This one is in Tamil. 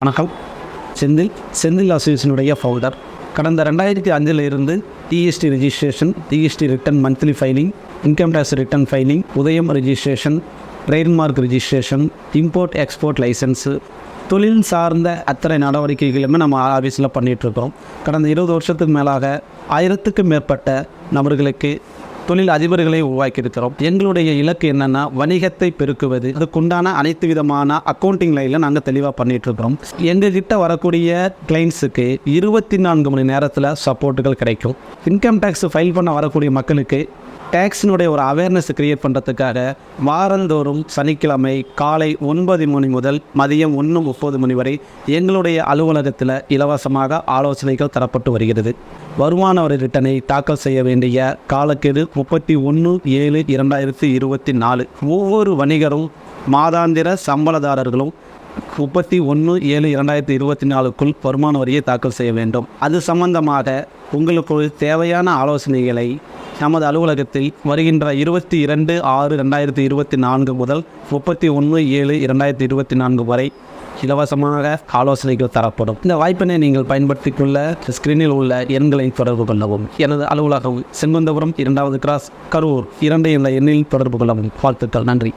வணக்கம். செந்தில் செந்தில் அசோசியேஷனுடைய ஃபவுண்டர் கடந்த ரெண்டாயிரத்தி அஞ்சில் இருந்து GST registration GST return monthly filing income tax return filing Udyam registration trademark registration import export licence தொழில் சார்ந்த அத்தனை நடவடிக்கைகளுமே நம்ம ஆஃபீஸில் பண்ணிகிட்ருக்கோம் கடந்த இருபது வருஷத்துக்கு மேலாக ஆயிரத்துக்கும் மேற்பட்ட நபர்களுக்கு தொழில் அதிபர்களை உருவாக்கியிருக்கிறோம் எங்களுடைய இலக்கு என்னென்னா வணிகத்தை பெருக்குவது. அதுக்குண்டான அனைத்து விதமான அக்கௌண்டிங் லைனில் நாங்கள் தெளிவாக பண்ணிகிட்ருக்கிறோம் எங்ககிட்ட வரக்கூடிய கிளைண்ட்ஸுக்கு இருபத்தி நான்கு மணி நேரத்தில் சப்போர்ட்டுகள் கிடைக்கும். இன்கம் டேக்ஸ் ஃபைல் பண்ண வரக்கூடிய மக்களுக்கு டேக்ஸினுடைய ஒரு அவேர்னஸ் கிரியேட் பண்ணுறதுக்காக வாரந்தோறும் சனிக்கிழமை காலை ஒன்பது மணி முதல் மதியம் ஒன்று முப்பது மணி வரை எங்களுடைய அலுவலகத்தில் இலவசமாக ஆலோசனைகள் தரப்பட்டு வருகிறது. வருமான வரி ரிட்டனை தாக்கல் செய்ய வேண்டிய காலக்கெடு முப்பத்தி ஒன்று ஏழு இரண்டாயிரத்தி இருபத்தி நாலு. ஒவ்வொரு வணிகரும் மாதாந்திர சம்பளதாரர்களும் முப்பத்தி ஒன்று ஏழு இரண்டாயிரத்தி இருபத்தி நாலுக்குள் வருமான வரியை தாக்கல் செய்ய வேண்டும். அது சம்பந்தமாக உங்களுக்கு தேவையான ஆலோசனைகளை நமது அலுவலகத்தில் வருகின்ற இருபத்தி இரண்டு ஆறு ரெண்டாயிரத்தி இருபத்தி நான்கு முதல் முப்பத்தி ஒன்று ஏழு இரண்டாயிரத்தி இருபத்தி நான்கு வரை இலவசமாக ஆலோசனைகள் தரப்படும். இந்த வாய்ப்பினை நீங்கள் பயன்படுத்திக் கொள்ள ஸ்கிரீனில் உள்ள எண்களை தொடர்பு கொள்ளவும். எனது அலுவலகம் செங்குந்தபுரம் இரண்டாவது கிராஸ் கரூர் இரண்டு என்ற எண்ணில் தொடர்பு கொள்ளவும். வாழ்த்துக்கள். நன்றி.